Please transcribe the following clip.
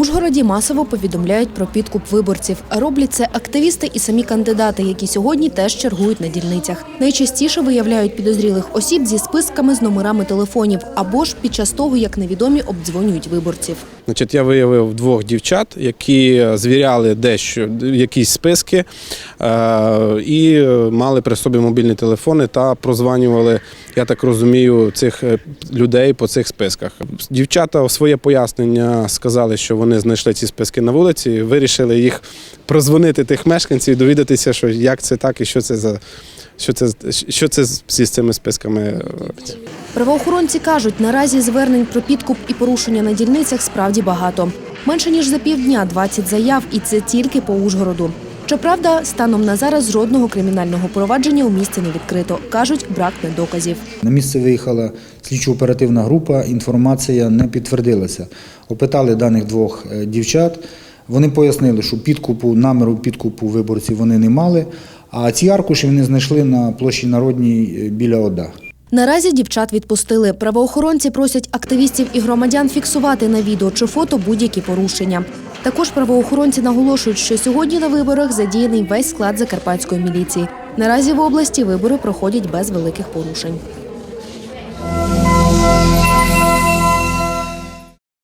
Ужгороді масово повідомляють про підкуп виборців. Роблять це активісти і самі кандидати, які сьогодні теж чергують на дільницях. Найчастіше виявляють підозрілих осіб зі списками з номерами телефонів або ж під час того, як невідомі обдзвонюють виборців. Значить, я виявив двох дівчат, які звіряли дещо якісь списки е, і мали при собі мобільні телефони та прозванювали, я так розумію, цих е, людей по цих списках. Дівчата своє пояснення сказали, що вони знайшли ці списки на вулиці, вирішили їх прозвонити тих мешканців, і довідатися, що як це так і що це за що це що це всі з цими списками. Правоохоронці кажуть, наразі звернень про підкуп і порушення на дільницях справді багато. Менше ніж за півдня 20 заяв, і це тільки по Ужгороду. Щоправда, станом на зараз жодного кримінального провадження у місті не відкрито. кажуть, брак доказів. На місце виїхала слідчо-оперативна група, інформація не підтвердилася. Опитали даних двох е, дівчат. Вони пояснили, що підкупу, наміру підкупу виборців вони не мали, а ці аркуші вони знайшли на площі Народній е, біля ОДА. Наразі дівчат відпустили. Правоохоронці просять активістів і громадян фіксувати на відео чи фото будь-які порушення. Також правоохоронці наголошують, що сьогодні на виборах задіяний весь склад закарпатської міліції. Наразі в області вибори проходять без великих порушень.